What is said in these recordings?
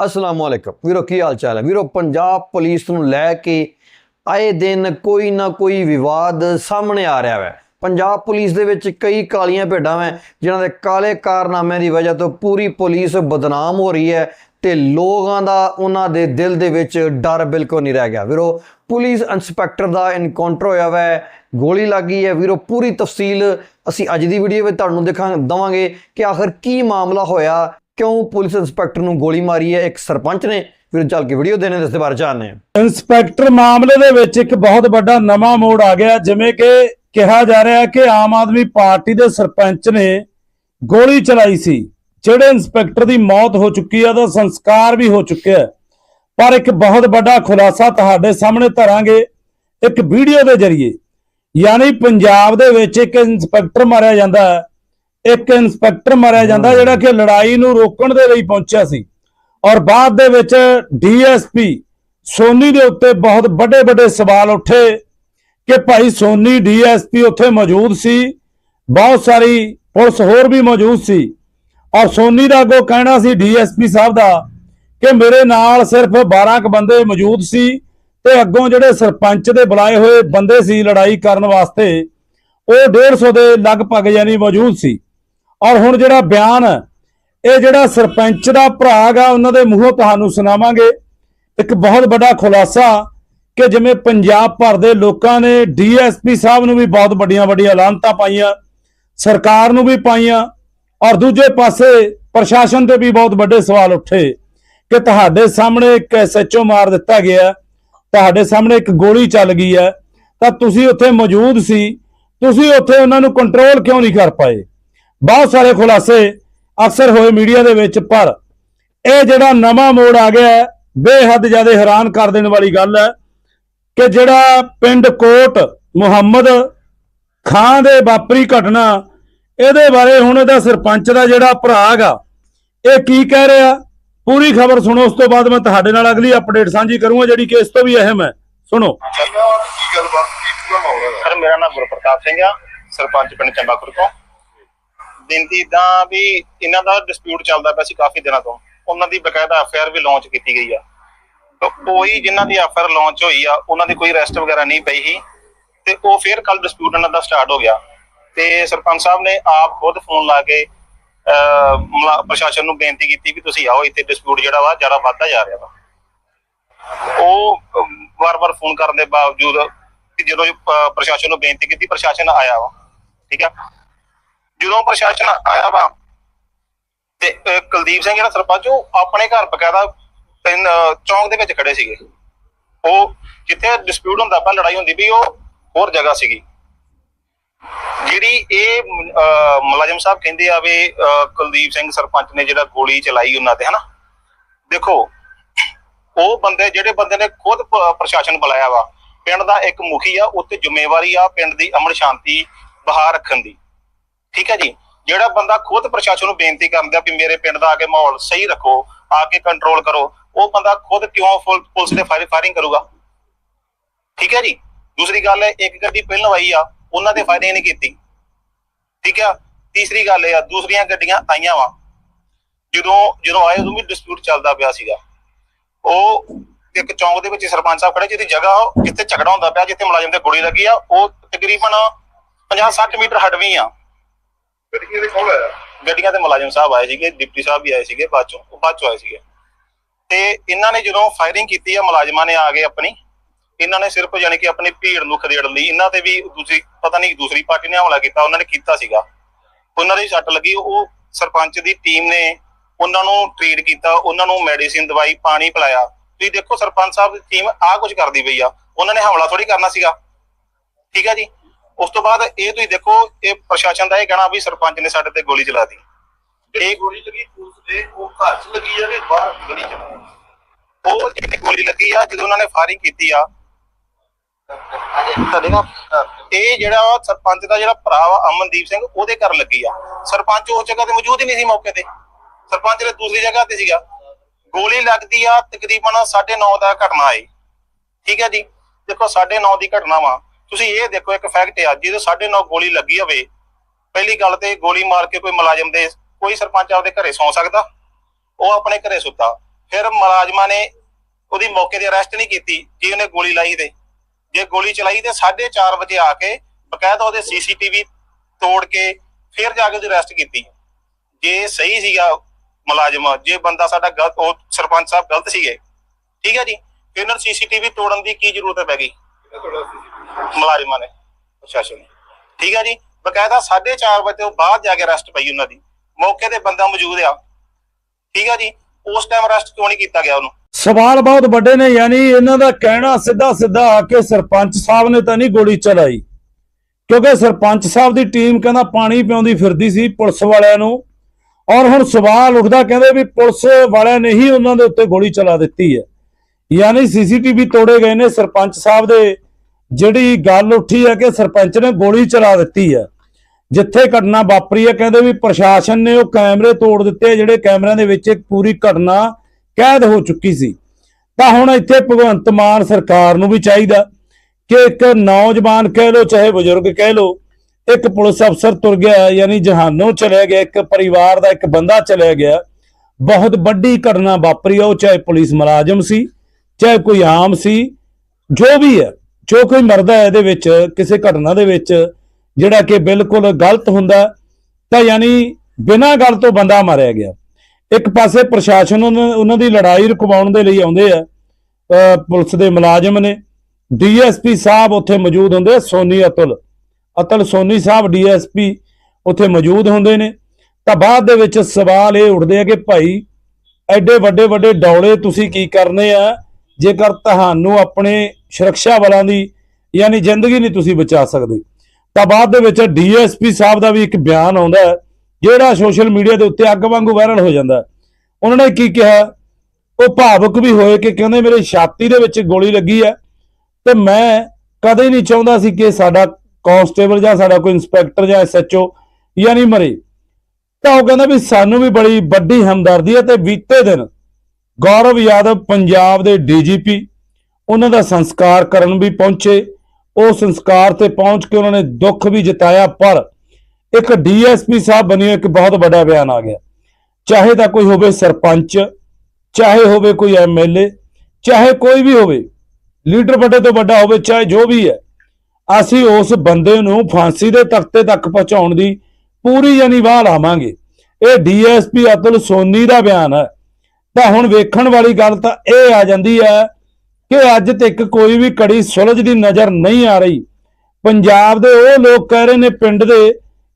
ਅਸਲਾਮ ਅਲੈਕਮ। ਵੀਰੋ, ਕੀ ਹਾਲ ਚਾਲ ਹੈ? ਵੀਰੋ, ਪੰਜਾਬ ਪੁਲਿਸ ਨੂੰ ਲੈ ਕੇ ਆਏ ਦਿਨ ਕੋਈ ਨਾ ਕੋਈ ਵਿਵਾਦ ਸਾਹਮਣੇ ਆ ਰਿਹਾ ਹੈ ਪੰਜਾਬ ਪੁਲਿਸ ਦੇ ਵਿੱਚ ਕਈ ਕਾਲੀਆਂ ਭੇਡਾਂ ਹੈ ਜਿਨ੍ਹਾਂ ਦੇ ਕਾਲੇ ਕਾਰਨਾਮਿਆਂ ਦੀ ਵਜ੍ਹਾ ਤੋਂ ਪੂਰੀ ਪੁਲਿਸ ਬਦਨਾਮ ਹੋ ਰਹੀ ਹੈ ਤੇ ਲੋਕਾਂ ਦਾ ਉਹਨਾਂ ਦੇ ਦਿਲ ਦੇ ਵਿੱਚ ਡਰ ਬਿਲਕੁਲ ਨਹੀਂ ਰਹਿ ਗਿਆ। ਵੀਰੋ, ਪੁਲਿਸ ਇੰਸਪੈਕਟਰ ਦਾ ਇਨਕਾਊਂਟਰ ਹੋਇਆ ਹੋਇਆ ਹੈ ਗੋਲੀ ਲੱਗੀ ਹੈ। ਵੀਰੋ, ਪੂਰੀ ਤਫਸੀਲ ਅਸੀਂ ਅੱਜ ਦੀ ਵੀਡੀਓ ਵਿੱਚ ਤੁਹਾਨੂੰ ਦਿਖਾ, ਦਵਾਂਗੇ ਕਿ ਆਖਰ ਕੀ ਮਾਮਲਾ ਹੋਇਆ ਕਿਉਂ ਪੁਲਿਸ ਇੰਸਪੈਕਟਰ ਨੂੰ ਗੋਲੀ ਮਾਰੀ ਹੈ? ਇੱਕ ਸਰਪੰਚ ਨੇ ਫਿਰ ਚੱਲ ਕੇ ਵੀਡੀਓ ਦੇਣੇ ਇਸ ਦੇ ਬਾਰੇ ਜਾਣਦੇ ਇੰਸਪੈਕਟਰ, ਮਾਮਲੇ ਦੇ ਵਿੱਚ ਇੱਕ ਬਹੁਤ ਵੱਡਾ ਨਵਾਂ ਮੋੜ ਆ ਗਿਆ, ਜਿਵੇਂ ਕਿ ਕਿਹਾ ਜਾ ਰਿਹਾ ਕਿ ਆਮ ਆਦਮੀ ਪਾਰਟੀ ਦੇ ਸਰਪੰਚ ਨੇ ਗੋਲੀ ਚਲਾਈ ਸੀ, ਜਿਹੜੇ ਇੰਸਪੈਕਟਰ ਦੀ ਮੌਤ ਹੋ ਚੁੱਕੀ ਹੈ, ਉਹਦਾ ਸੰਸਕਾਰ ਵੀ ਹੋ ਚੁੱਕਿਆ ਪਰ ਇੱਕ ਬਹੁਤ ਵੱਡਾ ਖੁਲਾਸਾ ਤੁਹਾਡੇ ਸਾਹਮਣੇ ਧਰਾਂਗੇ ਇੱਕ ਵੀਡੀਓ ਦੇ ਜ਼ਰੀਏ। ਯਾਨੀ ਪੰਜਾਬ ਦੇ ਵਿੱਚ ਇੱਕ ਇੰਸਪੈਕਟਰ ਮਾਰਿਆ ਜਾਂਦਾ ਹੈ ਇੱਕ ਇੰਸਪੈਕਟਰ ਮਾਰਿਆ ਜਾਂਦਾ ਜਿਹੜਾ ਕਿ ਲੜਾਈ ਨੂੰ ਰੋਕਣ ਦੇ ਲਈ ਪਹੁੰਚਿਆ ਸੀ। ਔਰ ਬਾਅਦ ਦੇ ਵਿੱਚ ਡੀਐਸਪੀ ਸੋਨੀ ਦੇ ਉੱਤੇ ਬਹੁਤ ਵੱਡੇ ਵੱਡੇ ਸਵਾਲ ਉੱਠੇ ਕਿ ਭਾਈ ਸੋਨੀ ਡੀਐਸਪੀ ਉੱਥੇ ਮੌਜੂਦ ਸੀ। ਬਹੁਤ ਸਾਰੀ ਪੁਲਿਸ ਹੋਰ ਵੀ ਮੌਜੂਦ ਸੀ। ਔਰ ਸੋਨੀ ਦਾ ਅੱਗੋਂ ਕਹਿਣਾ ਸੀ ਡੀਐਸਪੀ ਸਾਹਿਬ ਦਾ ਕਿ ਮੇਰੇ ਨਾਲ ਸਿਰਫ 12 ਕ ਬੰਦੇ ਮੌਜੂਦ ਸੀ ਤੇ ਅੱਗੋਂ ਜਿਹੜੇ ਸਰਪੰਚ ਦੇ ਬੁਲਾਏ ਹੋਏ ਬੰਦੇ ਸੀ ਲੜਾਈ ਕਰਨ ਵਾਸਤੇ ਉਹ 150 ਦੇ ਲਗਭਗ ਯਾਨੀ ਮੌਜੂਦ ਸੀ। ਔਰ ਹੁਣ ਜਿਹੜਾ ਬਿਆਨ, ਇਹ ਜਿਹੜਾ ਸਰਪੰਚ ਦਾ ਭਰਾਗਾ ਉਹਨਾਂ ਦੇ ਮੂੰਹੋਂ ਤੁਹਾਨੂੰ ਸੁਣਾਵਾਂਗੇ। ਇੱਕ ਬਹੁਤ ਵੱਡਾ ਖੁਲਾਸਾ ਕਿ ਜਿਵੇਂ ਪੰਜਾਬ ਭਰ ਦੇ ਲੋਕਾਂ ਨੇ ਡੀਐਸਪੀ ਸਾਹਿਬ ਨੂੰ ਵੀ ਬਹੁਤ ਵੱਡੀਆਂ ਵੱਡੀਆਂ ਲਾਂਤਾਂ ਪਾਈਆਂ, ਸਰਕਾਰ ਨੂੰ ਵੀ ਪਾਈਆਂ, ਔਰ ਦੂਜੇ ਪਾਸੇ ਪ੍ਰਸ਼ਾਸਨ ਤੇ ਵੀ ਬਹੁਤ ਵੱਡੇ ਸਵਾਲ ਉੱਠੇ ਕਿ ਤੁਹਾਡੇ ਸਾਹਮਣੇ ਇੱਕ ਐਸਐਚਓ ਮਾਰ ਦਿੱਤਾ ਗਿਆ, ਤੁਹਾਡੇ ਸਾਹਮਣੇ ਇੱਕ ਗੋਲੀ ਚੱਲ ਗਈ ਹੈ, ਤਾਂ ਤੁਸੀਂ ਉੱਥੇ ਮੌਜੂਦ ਸੀ, ਤੁਸੀਂ ਉੱਥੇ ਉਹਨਾਂ ਨੂੰ ਕੰਟਰੋਲ ਕਿਉਂ ਨਹੀਂ ਕਰ ਪਾਏ? ਬਹੁਤ ਸਾਰੇ ਖੁਲਾਸੇ ਅਕਸਰ ਹੋਏ ਮੀਡੀਆ ਦੇ ਵਿੱਚ ਪਰ ਇਹ ਜਿਹੜਾ ਨਵਾਂ ਮੋੜ ਆ ਗਿਆ ਹੈ, ਬੇਹੱਦ ਜ਼ਿਆਦਾ ਹੈਰਾਨ ਕਰ ਦੇਣ ਵਾਲੀ ਗੱਲ ਹੈ ਕਿ ਜਿਹੜਾ ਪਿੰਡ ਕੋਟ ਮੁਹੰਮਦ ਖਾਂ ਦੇ ਵਾਪਰੀ ਘਟਨਾ ਇਹਦੇ ਬਾਰੇ ਹੁਣ ਇਹਦਾ ਸਰਪੰਚ ਦਾ ਜਿਹੜਾ ਭਰਾ ਹੈਗਾ ਇਹ ਕੀ ਕਹਿ ਰਿਹਾ? ਪੂਰੀ ਖਬਰ ਸੁਣੋ ਉਸ ਤੋਂ ਬਾਅਦ ਮੈਂ ਤੁਹਾਡੇ ਨਾਲ ਅਗਲੀ ਅਪਡੇਟ ਸਾਂਝੀ ਕਰੂੰਗਾ ਜਿਹੜੀ ਕਿ ਇਸ ਤੋਂ ਵੀ ਅਹਿਮ ਹੈ। ਸੁਣੋ। ਸਰ ਮੇਰਾ ਨਾਮ ਗੁਰਪ੍ਰਤਾਪ ਸਿੰਘ ਆ ਸਰਪੰਚ ਪਿੰਡ ਚੰਬਾਖੁਰ ਤੋਂ। ਬੇਨਤੀ ਇਦਾਂ ਵੀ ਇਹਨਾਂ ਦਾ ਡਿਸਪਿਊਟ ਚੱਲਦਾ ਪਿਆ ਸੀ ਕਾਫੀ ਦਿਨਾਂ ਤੋਂ। ਉਹਨਾਂ ਦੀ ਬਕਾਇਦਾ ਐਫਆਈਆਰ ਵੀ ਲਾਂਚ ਕੀਤੀ ਗਈ ਆ। ਕੋਈ ਜਿਨ੍ਹਾਂ ਦੀ ਐਫਆਈਆਰ ਲਾਂਚ ਹੋਈ ਆ, ਉਹਨਾਂ ਦੀ ਕੋਈ ਅਰੈਸਟ ਵਗੈਰਾ ਨਹੀਂ ਪਈ ਸੀ। ਤੇ ਉਹ ਫਿਰ ਕੱਲ ਡਿਸਪਿਊਟ ਇਹਨਾਂ ਦਾ ਸਟਾਰਟ ਹੋ ਗਿਆ। ਤੇ ਸਰਪੰਚ ਸਾਹਿਬ ਨੇ ਆਪ ਖੁਦ ਫੋਨ ਲਾ ਕੇ ਪ੍ਰਸ਼ਾਸਨ ਨੂੰ ਬੇਨਤੀ ਕੀਤੀ ਵੀ ਤੁਸੀਂ ਆਓ, ਇੱਥੇ ਡਿਸਪਿਊਟ ਜਿਹੜਾ ਵਾ, ਜ਼ਿਆਦਾ ਵੱਧਦਾ ਜਾ ਰਿਹਾ ਵਾ। ਉਹ ਵਾਰ-ਵਾਰ ਫੋਨ ਕਰਨ ਦੇ ਬਾਵਜੂਦ ਜਦੋਂ ਪ੍ਰਸ਼ਾਸਨ ਨੂੰ ਬੇਨਤੀ ਕੀਤੀ, ਪ੍ਰਸ਼ਾਸਨ ਆਇਆ ਵਾ। ਠੀਕ ਆ? ਜਦੋਂ ਪ੍ਰਸ਼ਾਸਨ ਆਇਆ ਵਾ, ਤੇ ਕੁਲਦੀਪ ਸਿੰਘ ਜਿਹੜਾ ਸਰਪੰਚ, ਉਹ ਆਪਣੇ ਘਰ ਬਕਾਇਦਾ ਤਿੰਨ ਚੌਂਕ ਦੇ ਵਿੱਚ ਖੜੇ ਸੀਗੇ। ਉਹ ਜਿੱਥੇ ਡਿਸਪਿਊਟ ਹੁੰਦਾ ਪਿਆ, ਲੜਾਈ ਹੁੰਦੀ ਵੀ ਉਹ ਹੋਰ ਜਗ੍ਹਾ ਸੀਗੀ। ਜਿਹੜੀ ਇਹ ਮੁਲਾਜ਼ਮ ਸਾਹਿਬ ਕਹਿੰਦੇ ਆ ਵੀ ਕੁਲਦੀਪ ਸਿੰਘ ਸਰਪੰਚ ਨੇ ਜਿਹੜਾ ਗੋਲੀ ਚਲਾਈ ਉਹਨਾਂ ਤੇ, ਹਨਾ? ਦੇਖੋ, ਉਹ ਬੰਦੇ, ਜਿਹੜੇ ਬੰਦੇ ਨੇ ਖੁਦ ਪ੍ਰਸ਼ਾਸਨ ਬੁਲਾਇਆ ਵਾ, ਪਿੰਡ ਦਾ ਇੱਕ ਮੁਖੀ ਆ, ਉੱਤੇ ਜ਼ਿੰਮੇਵਾਰੀ ਆ ਪਿੰਡ ਦੀ ਅਮਨ ਸ਼ਾਂਤੀ ਬਹਾਰ ਰੱਖਣ ਦੀ। ਠੀਕ ਹੈ ਜੀ? ਜਿਹੜਾ ਬੰਦਾ ਖੁਦ ਪ੍ਰਸ਼ਾਸਨ ਨੂੰ ਬੇਨਤੀ ਕਰਦਾ ਵੀ ਮੇਰੇ ਪਿੰਡ ਦਾ ਆ ਕੇ ਮਾਹੌਲ ਸਹੀ ਰੱਖੋ, ਆ ਕੇ ਕੰਟਰੋਲ ਕਰੋ, ਉਹ ਬੰਦਾ ਖੁਦ ਕਿਉਂ ਪੁਲਿਸ ਦੇ ਫਾਇਰਿੰਗ ਕਰੂਗਾ? ਠੀਕ ਹੈ ਜੀ? ਦੂਸਰੀ ਗੱਲ ਹੈ, ਇੱਕ ਗੱਡੀ ਪਹਿਲਾਂ ਆਈ ਆ, ਉਹਨਾਂ ਦੇ ਫਾਇਰਿੰਗ ਨਹੀਂ ਕੀਤੀ। ਠੀਕ ਆ ਤੀਸਰੀ ਗੱਲ ਇਹ ਆ, ਦੂਸਰੀਆਂ ਗੱਡੀਆਂ ਆਈਆਂ ਵਾ। ਜਦੋਂ ਜਦੋਂ ਆਏ ਉਦੋਂ ਵੀ ਡਿਸਪਿਊਟ ਚੱਲਦਾ ਪਿਆ ਸੀਗਾ। ਉਹ ਇੱਕ ਚੌਂਕ ਦੇ ਵਿੱਚ ਸਰਪੰਚ ਸਾਹਿਬ ਖੜੇ, ਜਿਹਦੀ ਜਗ੍ਹਾ ਜਿੱਥੇ ਝਗੜਾ ਹੁੰਦਾ ਪਿਆ, ਜਿੱਥੇ ਮੁਲਾਜ਼ਮ ਤੇ ਗੋਲੀ ਲੱਗੀ ਆ, ਉਹ ਤਕਰੀਬਨ 50-60 ਮੀਟਰ ਹਟਵੀਂ ਆ। ਗੱਡੀ ਦੇ ਕੋਲ ਆਇਆ? ਗੱਡੀਆਂ ਤੇ ਮੁਲਾਜ਼ਮ ਸਾਹਿਬ ਆਏ ਸੀਗੇ, ਡਿਪਟੀ ਸਾਹਿਬ ਵੀ ਆਏ ਸੀਗੇ, ਬਾਅਦ ਚੋਂ, ਉਹ ਬਾਅਦ ਚੋਂ ਆਏ ਸੀਗੇ। ਤੇ ਇਹਨਾਂ ਨੇ ਜਦੋਂ ਫਾਇਰਿੰਗ ਕੀਤੀ ਆ, ਮੁਲਾਜ਼ਮਾਂ ਨੇ ਆ ਕੇ ਆਪਣੀ। ਇਹਨਾਂ ਨੇ ਸਿਰਫ ਯਾਨੀ ਕਿ ਆਪਣੀ ਭੀੜ ਨੂੰ ਖਦੇੜਨ ਲਈ। ਇਹਨਾਂ ਤੇ ਵੀ ਦੂਸਰੀ, ਪਤਾ ਨਹੀਂ ਦੂਸਰੀ ਪਾਰਟੀ ਨੇ ਹਮਲਾ ਕੀਤਾ, ਉਹਨਾਂ ਨੇ ਕੀਤਾ ਸੀਗਾ। ਉਹਨਾਂ ਦੀ ਸੱਟ ਲੱਗੀ, ਉਹ ਸਰਪੰਚ ਦੀ ਟੀਮ ਨੇ ਉਹਨਾਂ ਨੂੰ ਟ੍ਰੀਟ ਕੀਤਾ, ਉਹਨਾਂ ਨੂੰ ਮੈਡੀਸਿਨ ਦਵਾਈ, ਪਾਣੀ ਪਿਲਾਇਆ। ਤੁਸੀਂ ਦੇਖੋ ਸਰਪੰਚ ਸਾਹਿਬ ਦੀ ਟੀਮ ਆ ਕੁਝ ਕਰਦੀ ਪਈ ਆ। ਉਹਨਾਂ ਨੇ ਹਮਲਾ ਥੋੜੀ ਕਰਨਾ ਸੀਗਾ। ਠੀਕ ਹੈ ਜੀ? ਉਸ ਤੋਂ ਬਾਅਦ ਇਹ ਤੁਸੀਂ ਦੇਖੋ ਇਹ ਪ੍ਰਸ਼ਾਸਨ ਦਾ ਇਹ ਕਹਿਣਾ ਵੀ ਸਰਪੰਚ ਨੇ ਸਾਡੇ ਤੇ ਗੋਲੀ ਚਲਾ ਦਿੱਤੀ। ਇਹ ਗੋਲੀ ਲੱਗੀ ਪੁਲਿਸ ਦੇ ਉਹ ਘਰ ਚ ਲੱਗੀ ਆ ਕਿ ਬਾਹਰ ਗਲੀ ਚ ਉਹ ਜਿਹੜੀ ਗੋਲੀ ਲੱਗੀ ਆ ਜਦੋਂ ਉਹਨਾਂ ਨੇ ਫਾਇਰਿੰਗ ਕੀਤੀ ਆ ਤੁਹਾਡੇ ਇਹ ਜਿਹੜਾ ਸਰਪੰਚ ਦਾ ਜਿਹੜਾ ਭਰਾ ਵਾ ਅਮਨਦੀਪ ਸਿੰਘ ਉਹਦੇ ਘਰ ਲੱਗੀ ਆ। ਸਰਪੰਚ ਉਸ ਜਗ੍ਹਾ ਤੇ ਮੌਜੂਦ ਹੀ ਨਹੀਂ ਸੀ ਮੌਕੇ ਤੇ। ਸਰਪੰਚ ਨੇ ਦੂਸਰੀ ਜਗ੍ਹਾ ਤੇ ਸੀਗਾ। ਗੋਲੀ ਲੱਗਦੀ ਆ ਤਕਰੀਬਨ 9:30 ਦਾ ਘਟਨਾ ਆਈ। ਠੀਕ ਹੈ ਜੀ? ਦੇਖੋ 9:30 ਦੀ ਘਟਨਾ ਵਾ। ਤੁਸੀਂ ਇਹ ਦੇਖੋ ਇੱਕ ਫੈਕਟ ਆ ਜਦੋਂ 9:30 ਗੋਲੀ ਲੱਗੀ ਹੋਵੇ, ਪਹਿਲੀ ਗੱਲ ਤੇ ਗੋਲੀ ਮਾਰ ਕੇ ਕੋਈ ਮੁਲਾਜ਼ਮ ਦੇ ਕੋਈ ਸਰਪੰਚ ਆਪਦੇ ਘਰੇ ਸੌ ਸਕਦਾ, ਉਹ ਆਪਣੇ ਘਰੇ ਸੁੱਤਾ। ਫਿਰ ਮੁਲਾਜ਼ਮਾਂ ਨੇ ਉਹਦੀ ਮੌਕੇ ਤੇ ਅਰੈਸਟ ਨਹੀਂ ਕੀਤੀ, ਜੇ ਉਹਨੇ ਗੋਲੀ ਲਾਈ ਤੇ। ਜੇ ਗੋਲੀ ਚਲਾਈ ਤੇ 4:30 ਵਜੇ ਆ ਕੇ ਬਕਾਇਦਾ ਉਹਦੇ ਸੀਸੀਟੀਵੀ ਤੋੜ ਕੇ ਫਿਰ ਜਾ ਕੇ ਉਹਦੀ ਅਰੈਸਟ ਕੀਤੀ। ਜੇ ਸਹੀ ਸੀਗਾ ਮੁਲਾਜ਼ਮ, ਜੇ ਬੰਦਾ ਸਾਡਾ ਗਲਤ, ਉਹ ਸਰਪੰਚ ਸਾਹਿਬ ਗਲਤ ਸੀਗੇ। ਠੀਕ ਹੈ ਜੀ? ਫਿਰ ਇਹਨਾਂ ਨੂੰ ਸੀਸੀਟੀਵੀ ਤੋੜਨ ਦੀ ਕੀ ਜ਼ਰੂਰਤ ਹੈ ਪੈ ਗਈ? ਮੁਲਾਜ਼ਮਾਂ ਨੇ, ਪ੍ਰਸ਼ਾਸਨ ਨੇ। ਠੀਕ ਹੈ ਜੀ? ਬਕਾਇਦਾ 4:30 ਵਜੇ ਤੋਂ ਬਾਅਦ ਜਾ ਕੇ ਅਰੈਸਟ ਪਈ ਉਹਨਾਂ ਦੀ। ਮੌਕੇ ਤੇ ਬੰਦਾ ਮੌਜੂਦ ਆ। ਠੀਕ ਹੈ ਜੀ? ਉਸ ਟਾਈਮ ਅਰੈਸਟ ਕਿਉਂ ਨਹੀਂ ਕੀਤਾ ਗਿਆ ਉਹਨੂੰ? ਸਵਾਲ ਬਹੁਤ ਵੱਡੇ ਨੇ, ਯਾਨੀ ਇਹਨਾਂ ਦਾ ਕਹਿਣਾ ਸਿੱਧਾ ਸਿੱਧਾ ਆ ਕੇ ਸਰਪੰਚ ਸਾਹਿਬ ਨੇ ਤਾਂ ਨਹੀਂ ਗੋਲੀ ਚਲਾਈ। ਕਿਉਂਕਿ ਸਰਪੰਚ ਸਾਹਿਬ ਦੀ ਟੀਮ ਕਹਿੰਦਾ ਪਾਣੀ ਪਿਆਉਂਦੀ ਫਿਰਦੀ ਸੀ ਪੁਲਿਸ ਵਾਲਿਆਂ ਨੂੰ। ਔਰ ਹੁਣ ਸਵਾਲ ਉੱਠਦਾ ਕਹਿੰਦੇ ਵੀ ਪੁਲਿਸ ਵਾਲਿਆਂ ਨੇ ਹੀ ਉਹਨਾਂ ਦੇ ਉੱਤੇ ਗੋਲੀ ਚਲਾ ਦਿੱਤੀ ਹੈ। ਯਾਨੀ ਸੀਸੀਟੀਵੀ ਤੋੜੇ ਗਏ ਨੇ ਸਰਪੰਚ ਸਾਹਿਬ ਦੇ। ਜਿਹੜੀ ਗੱਲ ਉੱਠੀ ਹੈ ਕਿ ਸਰਪੰਚ ਨੇ ਗੋਲੀ ਚਲਾ ਦਿੱਤੀ ਹੈ, ਜਿੱਥੇ ਘਟਨਾ ਵਾਪਰੀ ਹੈ, ਕਹਿੰਦੇ ਵੀ ਪ੍ਰਸ਼ਾਸਨ ਨੇ ਉਹ ਕੈਮਰੇ ਤੋੜ ਦਿੱਤੇ ਜਿਹੜੇ ਕੈਮਰਿਆਂ ਦੇ ਵਿੱਚ ਇੱਕ ਪੂਰੀ ਘਟਨਾ ਕੈਦ ਹੋ ਚੁੱਕੀ ਸੀ। ਤਾਂ ਹੁਣ ਇੱਥੇ ਭਗਵੰਤ ਮਾਨ ਸਰਕਾਰ ਨੂੰ ਵੀ ਚਾਹੀਦਾ ਕਿ ਇੱਕ ਨੌਜਵਾਨ ਕਹਿ ਲੋ ਚਾਹੇ ਬਜ਼ੁਰਗ ਕਹਿ ਲੋ ਇੱਕ ਪੁਲਿਸ ਅਫਸਰ ਤੁਰ ਗਿਆ, ਯਾਨੀ ਜਹਾਨੋਂ ਚਲੇ ਗਿਆ, ਇੱਕ ਪਰਿਵਾਰ ਦਾ ਇੱਕ ਬੰਦਾ ਚਲੇ ਗਿਆ। ਬਹੁਤ ਵੱਡੀ ਘਟਨਾ ਵਾਪਰੀ ਆ, ਉਹ ਚਾਹੇ ਪੁਲਿਸ ਮੁਲਾਜ਼ਮ ਸੀ, ਚਾਹੇ ਕੋਈ ਆਮ ਸੀ, ਜੋ ਵੀ ਹੈ। ਜੋ ਕੋਈ ਮਰਦਾ ਹੈ ਇਹਦੇ ਵਿੱਚ, ਕਿਸੇ ਘਟਨਾ ਦੇ ਵਿੱਚ, ਜਿਹੜਾ ਕਿ ਬਿਲਕੁਲ ਗਲਤ ਹੁੰਦਾ, ਤਾਂ ਯਾਨੀ ਬਿਨਾਂ ਗੱਲ ਤੋਂ ਬੰਦਾ ਮਾਰਿਆ ਗਿਆ। ਇੱਕ ਪਾਸੇ ਪ੍ਰਸ਼ਾਸਨ ਉਹਨਾਂ ਉਹਨਾਂ ਦੀ ਲੜਾਈ ਰੁਕਵਾਉਣ ਦੇ ਲਈ ਆਉਂਦੇ ਆ ਪੁਲਿਸ ਦੇ ਮੁਲਾਜ਼ਮ ਨੇ। ਡੀਐਸਪੀ ਸਾਹਿਬ ਉੱਥੇ ਮੌਜੂਦ ਹੁੰਦੇ ਸੋਨੀ ਅਤੁਲ। ਅਤੁਲ ਸੋਨੀ ਸਾਹਿਬ, ਡੀਐਸਪੀ ਉੱਥੇ ਮੌਜੂਦ ਹੁੰਦੇ ਨੇ। ਤਾਂ ਬਾਅਦ ਦੇ ਵਿੱਚ ਸਵਾਲ ਇਹ ਉੱਠਦੇ ਆ ਕਿ ਭਾਈ, ਐਡੇ ਵੱਡੇ ਵੱਡੇ ਡੌਲੇ ਤੁਸੀਂ ਕੀ ਕਰਨੇ ਆ? ਜੇਕਰ ਤੁਹਾਨੂੰ ਆਪਣੇ ਸੁਰੱਖਿਆ ਬਲਾਂ ਦੀ ਯਾਨੀ ਜ਼ਿੰਦਗੀ ਨਹੀਂ ਤੁਸੀਂ ਬਚਾ ਸਕਦੇ। ਤਾਂ ਬਾਅਦ ਦੇ ਵਿੱਚ ਡੀਐਸਪੀ ਸਾਹਿਬ ਦਾ ਵੀ ਇੱਕ ਬਿਆਨ ਆਉਂਦਾ ਜਿਹੜਾ ਸੋਸ਼ਲ ਮੀਡੀਆ ਦੇ ਉੱਤੇ ਅੱਗ ਵਾਂਗੂ ਵਾਇਰਲ ਹੋ ਜਾਂਦਾ ਉਹਨਾਂ ਨੇ ਕੀ ਕਿਹਾ? ਉਹ ਭਾਵੁਕ ਵੀ ਹੋਏ ਕਿ ਕਹਿੰਦੇ ਮੇਰੇ ਛਾਤੀ ਦੇ ਵਿੱਚ ਗੋਲੀ ਲੱਗੀ ਹੈ ਤੇ ਮੈਂ ਕਦੇ ਨਹੀਂ ਚਾਹੁੰਦਾ ਸੀ ਕਿ ਸਾਡਾ ਕਾਂਸਟੇਬਲ ਜਾਂ ਸਾਡਾ ਕੋਈ ਇੰਸਪੈਕਟਰ ਜਾਂ ਐਸਐਚਓ ਯਾਨੀ ਮਰੇ। ਤਾਂ ਉਹ ਕਹਿੰਦਾ ਵੀ ਸਾਨੂੰ ਵੀ ਬੜੀ ਵੱਡੀ ਹਮਦਰਦੀ ਹੈ ਤੇ ਬੀਤੇ ਦਿਨ ਗੌਰਵ ਯਾਦਵ ਪੰਜਾਬ ਦੇ ਡੀਜੀਪੀ ਉਹਨਾਂ ਦਾ ਸੰਸਕਾਰ ਕਰਨ ਵੀ ਪਹੁੰਚੇ। ਉਹ ਸੰਸਕਾਰ ਤੇ ਪਹੁੰਚ ਕੇ ਉਹਨਾਂ ਨੇ ਦੁੱਖ ਵੀ ਜਤਾਇਆ, ਪਰ ਇੱਕ ਡੀਐਸਪੀ ਸਾਹਿਬ ਬਣੀ ਇੱਕ ਬਹੁਤ ਵੱਡਾ ਬਿਆਨ ਆ ਗਿਆ। ਚਾਹੇ ਤਾਂ ਕੋਈ ਹੋਵੇ ਸਰਪੰਚ, ਚਾਹੇ ਹੋਵੇ ਕੋਈ ਐਮਐਲਏ ਚਾਹੇ ਕੋਈ ਵੀ ਹੋਵੇ, ਲੀਡਰ ਵੱਡੇ ਤੋਂ ਵੱਡਾ ਹੋਵੇ, ਚਾਹੇ ਜੋ ਵੀ ਹੈ, ਅਸੀਂ ਉਸ ਬੰਦੇ ਨੂੰ ਫਾਂਸੀ ਦੇ ਤਖਤੇ ਤੱਕ ਪਹੁੰਚਾਉਣ ਦੀ ਪੂਰੀ ਯਾਨੀ ਵਾਹ ਲਾਵਾਂਗੇ। ਇਹ ਡੀਐਸਪੀ ਅਤੁਲ ਸੋਨੀ ਦਾ ਬਿਆਨ ਹੈ। ਤਾਂ ਹੁਣ ਵੇਖਣ ਵਾਲੀ ਗੱਲ ਤਾਂ ਇਹ ਆ ਜਾਂਦੀ ਹੈ ਕਿ ਅੱਜ ਤੱਕ ਕੋਈ ਵੀ ਕੜੀ ਸੁਲਝਦੀ ਨਜ਼ਰ ਨਹੀਂ ਆ ਰਹੀ। ਪੰਜਾਬ ਦੇ ਉਹ ਲੋਕ ਕਹਿ ਰਹੇ ਨੇ ਪਿੰਡ ਦੇ,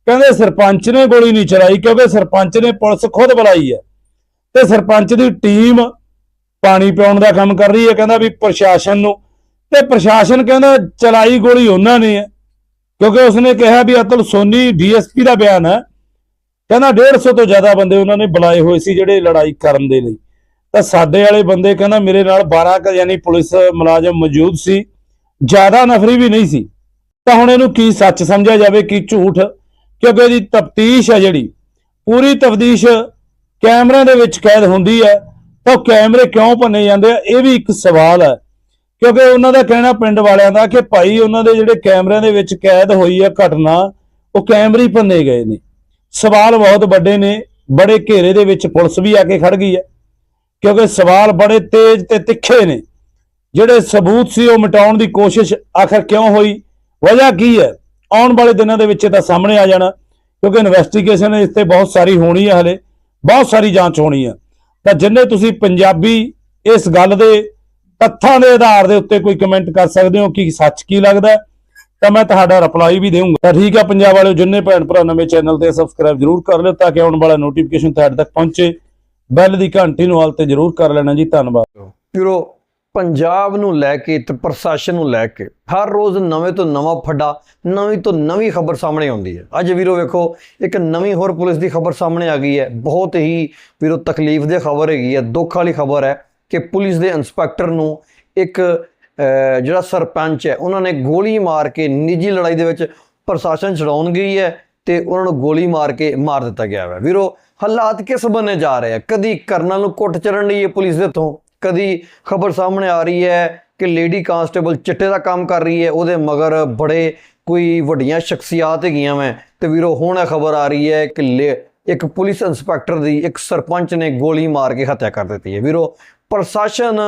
ਕਹਿੰਦੇ ਸਰਪੰਚ ਨੇ ਗੋਲੀ ਨਹੀਂ ਚਲਾਈ ਕਿਉਂਕਿ ਸਰਪੰਚ ਨੇ ਪੁਲਿਸ ਖੁਦ ਬੁਲਾਈ ਹੈ। ਤੇ ਸਰਪੰਚ ਦੀ ਟੀਮ ਪਾਣੀ ਪਿਆਉਣ ਦਾ ਕੰਮ ਕਰ ਰਹੀ ਹੈ, ਕਹਿੰਦਾ ਵੀ ਪ੍ਰਸ਼ਾਸਨ ਨੂੰ। ਤੇ ਪ੍ਰਸ਼ਾਸਨ ਕਹਿੰਦਾ ਚਲਾਈ ਗੋਲੀ ਉਹਨਾਂ ਨੇ ਹੈ, ਕਿਉਂਕਿ ਉਸਨੇ ਕਿਹਾ ਵੀ ਅਤਲ ਸੋਨੀ ਡੀਐਸਪੀ ਦਾ ਬਿਆਨ ਹੈ। ਕਹਿੰਦਾ 150 ਤੋਂ ਜ਼ਿਆਦਾ ਬੰਦੇ ਉਹਨਾਂ ਨੇ ਬੁਲਾਏ ਹੋਏ ਸੀ ਜਿਹੜੇ ਲੜਾਈ ਕਰਨ ਦੇ ਲਈ। ਤਾਂ ਸਾਡੇ ਵਾਲੇ ਬੰਦੇ ਕਹਿੰਦਾ ਮੇਰੇ ਨਾਲ 12 ਕ ਯਾਨੀ ਪੁਲਿਸ ਮੁਲਾਜ਼ਮ ਮੌਜੂਦ ਸੀ, ਜ਼ਿਆਦਾ ਨਫਰੀ ਵੀ ਨਹੀਂ ਸੀ। ਤਾਂ ਹੁਣ ਇਹਨੂੰ ਕੀ ਸੱਚ ਸਮਝਿਆ ਜਾਵੇ, ਕੀ ਝੂਠ? ਕਿਉਂਕਿ ਇਹਦੀ ਤਫਤੀਸ਼ ਹੈ ਜਿਹੜੀ, ਪੂਰੀ ਤਫਤੀਸ਼ ਕੈਮਰਿਆਂ ਦੇ ਵਿੱਚ ਕੈਦ ਹੁੰਦੀ ਹੈ, ਤਾਂ ਉਹ ਕੈਮਰੇ ਕਿਉਂ ਭੰਨੇ ਜਾਂਦੇ ਆ? ਇਹ ਵੀ ਇੱਕ ਸਵਾਲ ਹੈ। ਕਿਉਂਕਿ ਉਹਨਾਂ ਦਾ ਕਹਿਣਾ ਪਿੰਡ ਵਾਲਿਆਂ ਦਾ ਕਿ ਭਾਈ ਉਹਨਾਂ ਦੇ ਜਿਹੜੇ ਕੈਮਰਿਆਂ ਦੇ ਵਿੱਚ ਕੈਦ ਹੋਈ ਹੈ ਘਟਨਾ, ਉਹ ਕੈਮਰੇ ਭੰਨੇ ਗਏ ਨੇ। ਸਵਾਲ ਬਹੁਤ ਵੱਡੇ ਨੇ, ਬੜੇ ਘੇਰੇ ਦੇ ਵਿੱਚ ਪੁਲਿਸ ਵੀ ਆ ਕੇ ਖੜ ਗਈ ਹੈ। ਕਿਉਂਕਿ ਸਵਾਲ ਬੜੇ ਤੇਜ਼ ਤੇ ਤਿੱਖੇ ਨੇ। ਜਿਹੜੇ ਸਬੂਤ ਸੀ ਉਹ ਮਿਟਾਉਣ ਦੀ ਕੋਸ਼ਿਸ਼ ਆਖਰ ਕਿਉਂ ਹੋਈ? ਵਜ੍ਹਾ ਕੀ ਹੈ? ਆਉਣ ਵਾਲੇ ਦਿਨਾਂ ਦੇ ਵਿੱਚ ਇਹ ਤਾਂ ਸਾਹਮਣੇ ਆ ਜਾਣਾ, ਕਿਉਂਕਿ ਇਨਵੈਸਟੀਗੇਸ਼ਨ ਇਸ ਤੇ ਬਹੁਤ ਸਾਰੀ ਹੋਣੀ ਹੈ ਹਲੇ, ਬਹੁਤ ਸਾਰੀ ਜਾਂਚ ਹੋਣੀ ਹੈ। ਤਾਂ ਜਿੰਨੇ ਤੁਸੀਂ ਪੰਜਾਬੀ ਇਸ ਗੱਲ ਦੇ ਤੱਥਾਂ ਦੇ ਆਧਾਰ ਦੇ ਉੱਤੇ ਕੋਈ ਕਮੈਂਟ ਕਰ ਸਕਦੇ ਹੋ ਕਿ ਸੱਚ ਕੀ ਲੱਗਦਾ ਤਾਂ ਮੈਂ ਤੁਹਾਡਾ ਰਿਪਲਾਈ ਵੀ ਦੇਵਾਂਗਾ ਤਾਂ ਠੀਕ ਹੈ, ਪੰਜਾਬ ਵਾਲਿਓ ਜਿੰਨੇ ਭੈਣ ਭਰਾ ਨਵੇਂ ਚੈਨਲ ਤੇ ਸਬਸਕ੍ਰਾਈਬ ਜਰੂਰ ਕਰ ਲਿਓ ਤਾਂ ਕਿ ਆਉਣ ਵਾਲਾ ਨੋਟੀਫਿਕੇਸ਼ਨ ਤੁਹਾਡੇ ਤੱਕ ਪਹੁੰਚੇ। ਬੈਲ ਦੀ ਘੰਟੀ ਨੂੰ ਹਾਲ ਤੇ ਜਰੂਰ ਕਰ ਲੈਣਾ ਜੀ ਧੰਨਵਾਦ। ਵੀਰੋ ਪੰਜਾਬ ਨੂੰ ਲੈ ਕੇ ਤੇ ਪ੍ਰਸ਼ਾਸਨ ਨੂੰ ਲੈ ਕੇ ਹਰ ਰੋਜ਼ ਨਵੇਂ ਤੋਂ ਨਵਾਂ ਫੱਡਾ ਨਵੀਂ ਤੋਂ ਨਵੀਂ ਖਬਰ ਸਾਹਮਣੇ ਆਉਂਦੀ ਹੈ। ਅੱਜ ਵੀਰੋ ਵੇਖੋ ਇੱਕ ਨਵੀਂ ਹੋਰ ਪੁਲਿਸ ਦੀ ਖਬਰ ਸਾਹਮਣੇ ਆ ਗਈ ਹੈ। ਬਹੁਤ ਹੀ ਵੀਰੋ ਤਕਲੀਫ ਦੇ ਖਬਰ ਹੈਗੀ ਹੈ ਦੁੱਖ ਵਾਲੀ ਖਬਰ ਹੈ ਕਿ ਪੁਲਿਸ ਦੇ ਇੰਸਪੈਕਟਰ ਨੂੰ ਇੱਕ ਅਹ, ਜਿਹੜਾ ਸਰਪੰਚ ਹੈ ਉਹਨਾਂ ਨੇ ਗੋਲੀ ਮਾਰ ਕੇ ਨਿੱਜੀ ਲੜਾਈ ਦੇ ਵਿੱਚ ਪ੍ਰਸ਼ਾਸਨ ਛਡਾਉਣ ਗਈ ਹੈ ਤੇ ਉਹਨਾਂ ਨੂੰ ਗੋਲੀ ਮਾਰ ਕੇ ਮਾਰ ਦਿੱਤਾ ਗਿਆ ਹੈ ਵੀਰੋ ਹਾਲਾਤ ਕਿਸ ਬੰਨੇ ਜਾ ਰਹੇ ਆ? ਕਦੀ ਕਰਨਲ ਨੂੰ ਕੁੱਟ ਚੜਨ ਲਈ ਇਹ ਪੁਲਿਸ ਦੇ ਤੋਂ ਕਦੀ ਖਬਰ ਸਾਹਮਣੇ ਆ ਰਹੀ ਹੈ ਕਿ ਲੇਡੀ ਕਾਂਸਟੇਬਲ ਚਿੱਟੇ ਦਾ ਕੰਮ ਕਰ ਰਹੀ ਹੈ, ਉਹਦੇ ਮਗਰ ਬੜੇ ਕੋਈ ਵੱਡੀਆਂ ਸ਼ਖਸੀਅਤ ਹੈਗੀਆਂ ਮੈਂ ਤੇ ਵੀਰੋ, ਹੁਣ ਇਹ ਖਬਰ ਆ ਰਹੀ ਹੈ ਕਿ ਲੇ- ਇੱਕ ਪੁਲਿਸ ਇੰਸਪੈਕਟਰ ਦੀ ਇੱਕ ਸਰਪੰਚ ਨੇ ਗੋਲੀ ਮਾਰ ਕੇ ਹੱਤਿਆ ਕਰ ਦਿੱਤੀ ਹੈ। ਵੀਰੋ, ਪ੍ਰਸ਼ਾਸਨ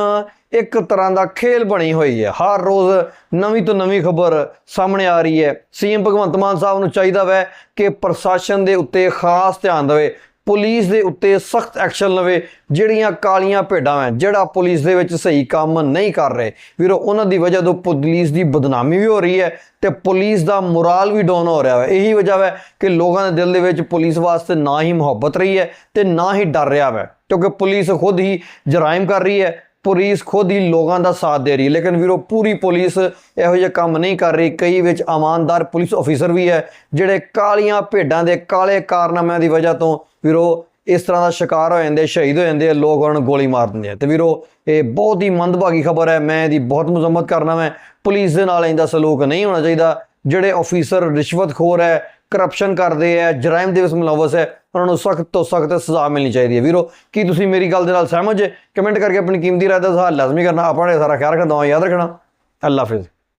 ਇੱਕ ਤਰ੍ਹਾਂ ਦਾ ਖੇਲ ਬਣੀ ਹੋਈ ਹੈ। ਹਰ ਰੋਜ਼ ਨਵੀਂ ਤੋਂ ਨਵੀਂ ਖਬਰ ਸਾਹਮਣੇ ਆ ਰਹੀ ਹੈ। ਸੀਐਮ ਭਗਵੰਤ ਮਾਨ ਸਾਹਿਬ ਨੂੰ ਚਾਹੀਦਾ ਵੈ ਕਿ ਪ੍ਰਸ਼ਾਸਨ ਦੇ ਉੱਤੇ ਖਾਸ ਧਿਆਨ ਦੇਵੇ। ਪੁਲਿਸ ਦੇ ਉੱਤੇ ਸਖਤ ਐਕਸ਼ਨ ਲਵੇ, ਜਿਹੜੀਆਂ ਕਾਲੀਆਂ ਭੇਡਾਂ ਹੈ ਜਿਹੜਾ ਪੁਲਿਸ ਦੇ ਵਿੱਚ ਸਹੀ ਕੰਮ ਨਹੀਂ ਕਰ ਰਹੇ। ਵੀਰੋ, ਉਹਨਾਂ ਦੀ ਵਜ੍ਹਾ ਤੋਂ ਪੁਲਿਸ ਦੀ ਬਦਨਾਮੀ ਵੀ ਹੋ ਰਹੀ ਹੈ ਤੇ ਪੁਲਿਸ ਦਾ ਮੋਰਲ ਵੀ ਡਾਊਨ ਹੋ ਰਿਹਾ ਹੈ ਇਹੀ ਵਜ੍ਹਾ ਹੈ ਕਿ ਲੋਕਾਂ ਦੇ ਦਿਲ ਦੇ ਵਿੱਚ ਪੁਲਿਸ ਵਾਸਤੇ ਨਾ ਹੀ ਮੁਹੱਬਤ ਰਹੀ ਹੈ ਤੇ ਨਾ ਹੀ ਡਰ ਰਿਹਾ ਹੈ ਕਿਉਂਕਿ ਪੁਲਿਸ ਖੁਦ ਹੀ ਜਰਾਇਮ ਕਰ ਰਹੀ ਹੈ ਪੁਲਿਸ ਖੁਦ ਹੀ ਲੋਕਾਂ ਦਾ ਸਾਥ ਦੇ ਰਹੀ ਹੈ। ਲੇਕਿਨ ਵੀਰੋ ਪੂਰੀ ਪੁਲਿਸ ਇਹੋ ਜਿਹਾ ਕੰਮ ਨਹੀਂ ਕਰ ਰਹੀ। ਕਈ ਵਿੱਚ ਇਮਾਨਦਾਰ ਪੁਲਿਸ ਅਫੀਸਰ ਵੀ ਹੈ ਜਿਹੜੇ ਕਾਲੀਆਂ ਭੇਡਾਂ ਦੇ ਕਾਲੇ ਕਾਰਨਾਮਿਆਂ ਦੀ ਵਜ੍ਹਾ ਤੋਂ ਵੀਰੋ ਇਸ ਤਰ੍ਹਾਂ ਦਾ ਸ਼ਿਕਾਰ ਹੋ ਜਾਂਦੇ ਸ਼ਹੀਦ ਹੋ ਜਾਂਦੇ ਆ, ਲੋਕ ਉਹਨਾਂ ਨੂੰ ਗੋਲੀ ਮਾਰ ਦਿੰਦੇ ਆ। ਤੇ ਵੀਰੋ ਇਹ ਬਹੁਤ ਹੀ ਮੰਦਭਾਗੀ ਖਬਰ ਹੈ। ਮੈਂ ਇਹਦੀ ਬਹੁਤ ਮੁਜ਼ੰਮਤ ਕਰਨਾ ਮੈਂ ਪੁਲਿਸ ਦੇ ਨਾਲ ਇਹਦਾ ਸਲੂਕ ਨਹੀਂ ਹੋਣਾ ਚਾਹੀਦਾ। ਜਿਹੜੇ ਅਫੀਸਰ ਰਿਸ਼ਵਤਖੋਰ ਹੈ ਕਰਪਸ਼ਨ ਕਰਦੇ ਹੈ ਜਰਾਇਮ ਦੇ ਵਿੱਚ ਮੁਲਵਸ ਹੈ, ਉਹਨਾਂ ਨੂੰ ਸਖਤ ਤੋਂ ਸਖਤ ਸਜ਼ਾ ਮਿਲਣੀ ਚਾਹੀਦੀ ਹੈ। ਵੀਰੋ, ਕੀ ਤੁਸੀਂ ਮੇਰੀ ਗੱਲ ਦੇ ਨਾਲ ਸਹਿਮਤ ਜੇ? ਕਮੈਂਟ ਕਰਕੇ ਆਪਣੀ ਕੀਮਤੀ ਰਾਏ ਦਾ ਸਵਾਲ ਲਾਜ਼ਮੀ ਕਰਨਾ, ਆਪਾਂ ਆਪਣੇ ਸਾਰਾ ਖਿਆਲ ਰੱਖਣਾ ਯਾਦ ਰੱਖਣਾ। ਅੱਲਾ ਹਾਫਿਜ਼।